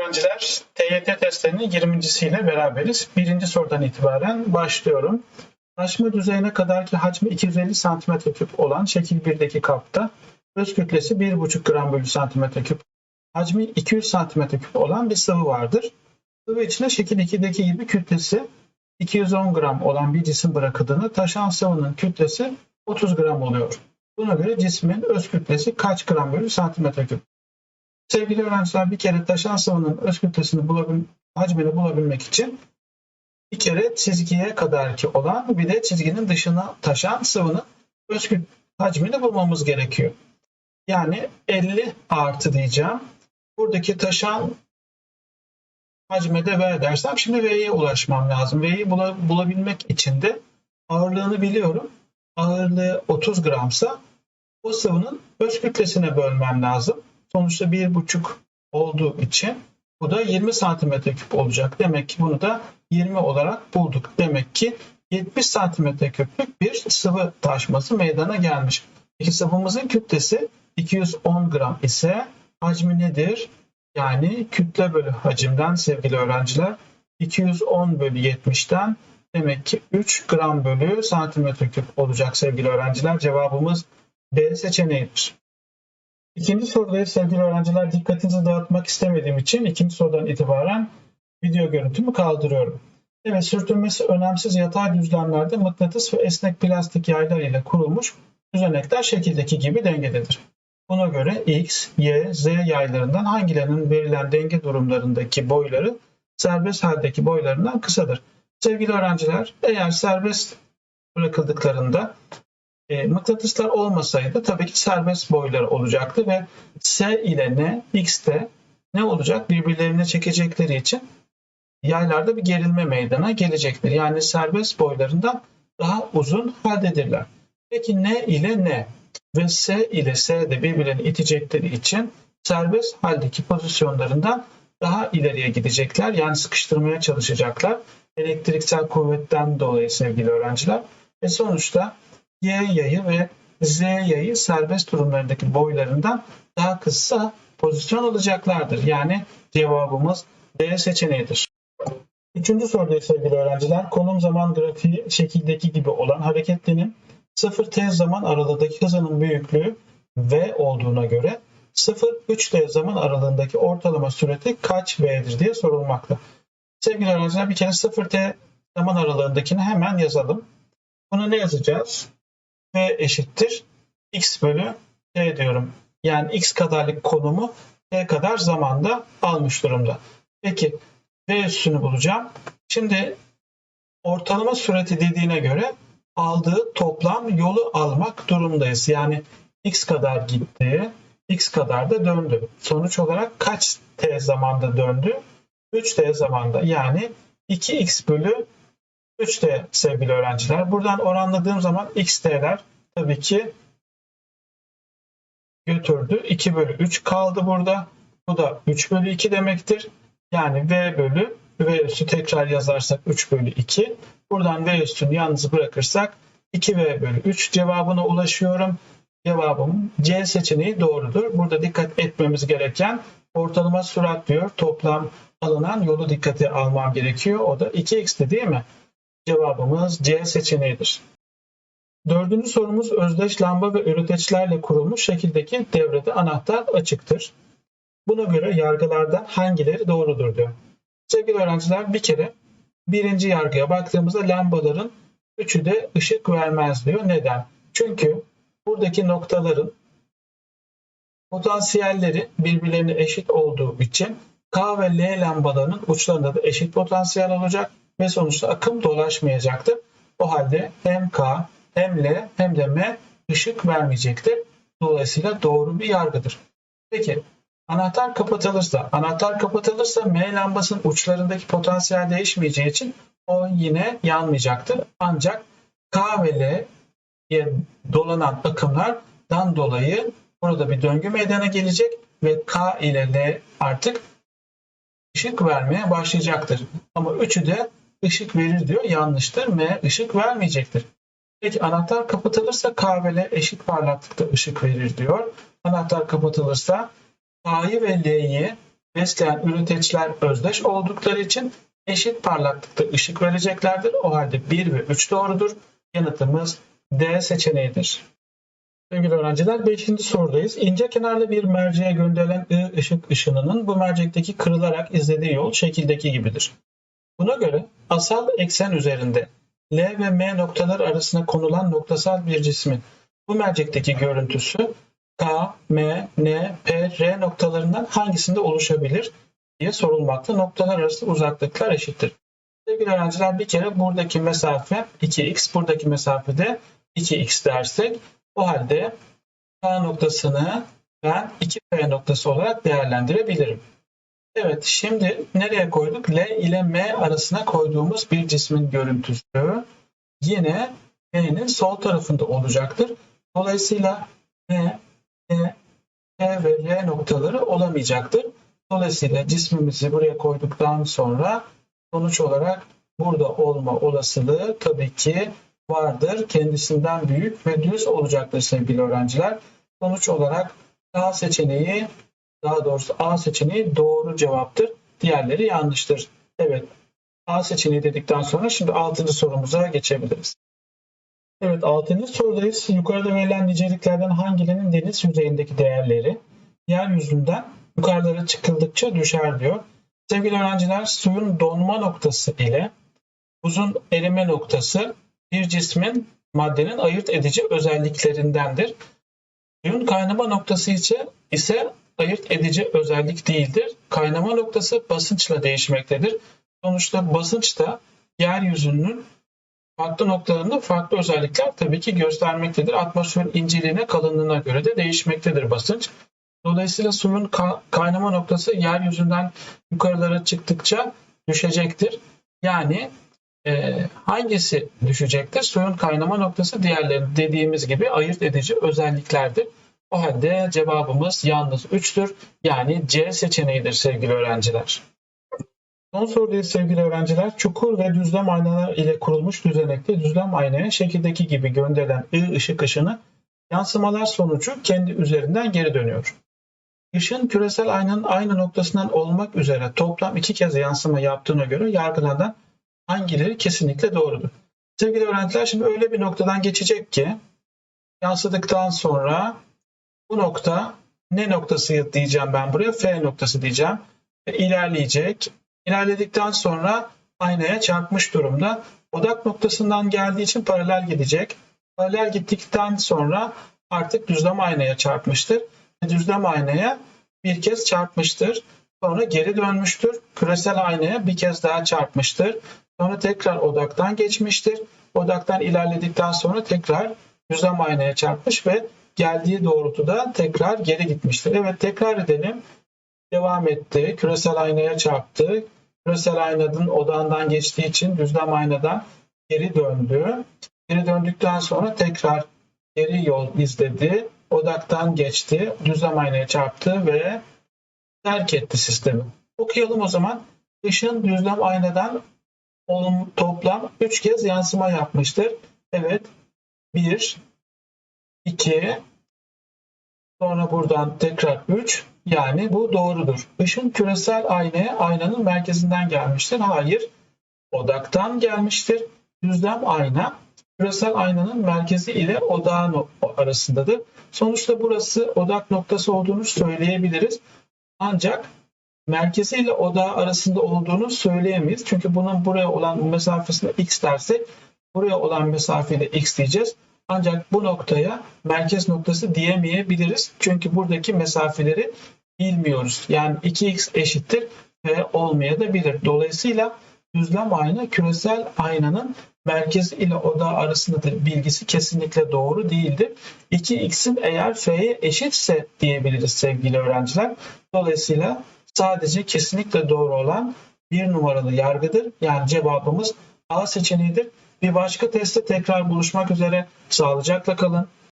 öğrenciler, TYT testlerinin 20.siyle beraberiz. Birinci sorudan itibaren başlıyorum. Taşma düzeyine kadarki hacmi 250 cm3 olan şekil 1'deki kapta öz kütlesi 1,5 gram bölü cm3, hacmi 200 cm3 olan bir sıvı vardır. Sıvı içine şekil 2'deki gibi kütlesi 210 gram olan bir cisim bırakıldığında taşan sıvının kütlesi 30 gram oluyor. Buna göre cismin öz kütlesi kaç gram bölü santimetre küp? Sevgili öğrenciler bir kere taşan sıvının öz kütlesini bulabil hacmini bulabilmek için bir kere çizgiye kadarki olan bir de çizginin dışına taşan sıvının öz hacmini bulmamız gerekiyor. Yani 50 artı diyeceğim. Buradaki taşan hacme V dersem şimdi V'ye ulaşmam lazım. V'yi bulabilmek için de ağırlığını biliyorum. Ağırlığı 30 gramsa o sıvının öz kütlesine bölmem lazım. Sonuçta 1,5 olduğu için bu da 20 santimetre küp olacak. Demek ki bunu da 20 olarak bulduk. Demek ki 70 santimetre küplük bir sıvı taşması meydana gelmiş. Peki sıvımızın kütlesi 210 gram ise hacmi nedir? Yani kütle bölü hacimden sevgili öğrenciler 210 bölü 70'ten demek ki 3 gram bölü santimetre küp olacak sevgili öğrenciler. Cevabımız B seçeneğidir. İkinci soruda sevgili öğrenciler dikkatinizi dağıtmak istemediğim için ikinci sorudan itibaren video görüntümü kaldırıyorum. Evet sürtünmesi önemsiz yatay düzlemlerde mıknatıs ve esnek plastik yaylar ile kurulmuş düzenekler şekildeki gibi dengededir. Buna göre X, Y, Z yaylarından hangilerinin verilen denge durumlarındaki boyları serbest haldeki boylarından kısadır? Sevgili öğrenciler, eğer serbest bırakıldıklarında e, mıknatıslar olmasaydı tabii ki serbest boyları olacaktı ve S ile N, X'te ne olacak? Birbirlerine çekecekleri için yaylarda bir gerilme meydana gelecektir. Yani serbest boylarından daha uzun haldedirler. Peki N ile N ve S ile S de birbirlerini itecekleri için serbest haldeki pozisyonlarından daha ileriye gidecekler. Yani sıkıştırmaya çalışacaklar. Elektriksel kuvvetten dolayı sevgili öğrenciler. Ve sonuçta Y yayı ve Z yayı serbest durumlarındaki boylarından daha kısa pozisyon alacaklardır. Yani cevabımız D seçeneğidir. Üçüncü soruda sevgili öğrenciler konum zaman grafiği şekildeki gibi olan hareketlinin 0t zaman aralığındaki hızının büyüklüğü v olduğuna göre 0-3t zaman aralığındaki ortalama süreti kaç v'dir diye sorulmakta. Sevgili öğrenciler bir kere 0t zaman aralığındakini hemen yazalım. Bunu ne yazacağız? V eşittir x bölü t diyorum. Yani x kadarlık konumu t kadar zamanda almış durumda. Peki v üstünü bulacağım. Şimdi ortalama süreti dediğine göre aldığı toplam yolu almak durumdayız. Yani x kadar gitti, x kadar da döndü. Sonuç olarak kaç t zamanda döndü? 3t zamanda yani 2x bölü 3t sevgili öğrenciler. Buradan oranladığım zaman xt'ler tabii ki götürdü. 2 bölü 3 kaldı burada. Bu da 3 bölü 2 demektir. Yani v bölü v üstü tekrar yazarsak 3 bölü 2. Buradan v üstünü yalnız bırakırsak 2v bölü 3 cevabına ulaşıyorum. Cevabım C seçeneği doğrudur. Burada dikkat etmemiz gereken ortalama sürat diyor. Toplam alınan yolu dikkate almam gerekiyor. O da 2x'ti değil mi? Cevabımız C seçeneğidir. Dördüncü sorumuz özdeş lamba ve üreteçlerle kurulmuş şekildeki devrede anahtar açıktır. Buna göre yargılardan hangileri doğrudur diyor. Sevgili öğrenciler bir kere birinci yargıya baktığımızda lambaların üçü de ışık vermez diyor. Neden? Çünkü buradaki noktaların potansiyelleri birbirlerine eşit olduğu için K ve L lambalarının uçlarında da eşit potansiyel olacak ve sonuçta akım dolaşmayacaktır. O halde hem K hem L hem de M ışık vermeyecektir. Dolayısıyla doğru bir yargıdır. Peki anahtar kapatılırsa, anahtar kapatılırsa M lambasının uçlarındaki potansiyel değişmeyeceği için o yine yanmayacaktır. Ancak K ve L'ye dolanan akımlardan dolayı burada bir döngü meydana gelecek ve K ile L artık ışık vermeye başlayacaktır. Ama üçü de ışık verir diyor. Yanlıştır. M ışık vermeyecektir. Peki anahtar kapatılırsa K ve L eşit parlaklıkta ışık verir diyor. Anahtar kapatılırsa K'yı ve L'yi besleyen üreticiler özdeş oldukları için eşit parlaklıkta ışık vereceklerdir. O halde 1 ve 3 doğrudur. Yanıtımız D seçeneğidir. Sevgili öğrenciler 5. sorudayız. İnce kenarlı bir merceğe gönderilen I ışık ışınının bu mercekteki kırılarak izlediği yol şekildeki gibidir. Buna göre asal eksen üzerinde L ve M noktalar arasına konulan noktasal bir cismin bu mercekteki görüntüsü K, M, N, P, R noktalarından hangisinde oluşabilir diye sorulmakta. Noktalar arası uzaklıklar eşittir. Sevgili öğrenciler bir kere buradaki mesafe 2x, buradaki mesafe de 2x dersek o halde K noktasını ben 2P noktası olarak değerlendirebilirim. Evet şimdi nereye koyduk? L ile M arasına koyduğumuz bir cismin görüntüsü yine M'nin sol tarafında olacaktır. Dolayısıyla M, N, P ve R noktaları olamayacaktır. Dolayısıyla cismimizi buraya koyduktan sonra sonuç olarak burada olma olasılığı tabii ki vardır. Kendisinden büyük ve düz olacaktır sevgili öğrenciler. Sonuç olarak A seçeneği daha doğrusu A seçeneği doğru cevaptır. Diğerleri yanlıştır. Evet A seçeneği dedikten sonra şimdi 6. sorumuza geçebiliriz. Evet 6. sorudayız. Yukarıda verilen niceliklerden hangilerinin deniz yüzeyindeki değerleri yeryüzünden yukarılara çıkıldıkça düşer diyor. Sevgili öğrenciler suyun donma noktası ile buzun erime noktası bir cismin maddenin ayırt edici özelliklerindendir. Suyun kaynama noktası ise, ise ayırt edici özellik değildir. Kaynama noktası basınçla değişmektedir. Sonuçta basınç da yeryüzünün farklı noktalarında farklı özellikler tabii ki göstermektedir. Atmosferin inceliğine, kalınlığına göre de değişmektedir basınç. Dolayısıyla suyun kaynama noktası yeryüzünden yukarılara çıktıkça düşecektir. Yani e, hangisi düşecektir? Suyun kaynama noktası diğerleri dediğimiz gibi ayırt edici özelliklerdir. O halde cevabımız yalnız 3'tür. Yani C seçeneğidir sevgili öğrenciler. Son sorudayız sevgili öğrenciler. Çukur ve düzlem aynalar ile kurulmuş düzenekte düzlem aynaya şekildeki gibi gönderilen I ışık ışını yansımalar sonucu kendi üzerinden geri dönüyor. Işın küresel aynanın aynı noktasından olmak üzere toplam iki kez yansıma yaptığına göre yargılanan hangileri kesinlikle doğrudur? Sevgili öğrenciler şimdi öyle bir noktadan geçecek ki yansıdıktan sonra bu nokta ne noktası diyeceğim ben buraya? F noktası diyeceğim. E, ilerleyecek. İlerledikten sonra aynaya çarpmış durumda. Odak noktasından geldiği için paralel gidecek. Paralel gittikten sonra artık düzlem aynaya çarpmıştır. Düzlem aynaya bir kez çarpmıştır. Sonra geri dönmüştür. Küresel aynaya bir kez daha çarpmıştır. Sonra tekrar odaktan geçmiştir. Odaktan ilerledikten sonra tekrar düzlem aynaya çarpmış ve geldiği doğrultuda tekrar geri gitmiştir. Evet tekrar edelim. Devam etti. Küresel aynaya çarptı. Küresel aynanın odağından geçtiği için düzlem aynadan geri döndü. Geri döndükten sonra tekrar geri yol izledi. Odaktan geçti. Düzlem aynaya çarptı ve terk etti sistemi. Okuyalım o zaman. Işın düzlem aynadan toplam 3 kez yansıma yapmıştır. Evet. 1 2 sonra buradan tekrar 3 yani bu doğrudur. Işın küresel aynaya aynanın merkezinden gelmiştir. Hayır. Odaktan gelmiştir. Düzlem ayna küresel aynanın merkezi ile odağın arasındadır. Sonuçta burası odak noktası olduğunu söyleyebiliriz. Ancak merkezi ile odağı arasında olduğunu söyleyemeyiz. Çünkü bunun buraya olan mesafesine x dersek buraya olan mesafede x diyeceğiz. Ancak bu noktaya merkez noktası diyemeyebiliriz. Çünkü buradaki mesafeleri bilmiyoruz. Yani 2x eşittir ve olmayabilir. Dolayısıyla düzlem ayna küresel aynanın merkez ile odağı arasındadır bilgisi kesinlikle doğru değildir. 2x'in eğer f'ye eşitse diyebiliriz sevgili öğrenciler. Dolayısıyla sadece kesinlikle doğru olan bir numaralı yargıdır. Yani cevabımız A seçeneğidir. Bir başka testte tekrar buluşmak üzere. Sağlıcakla kalın.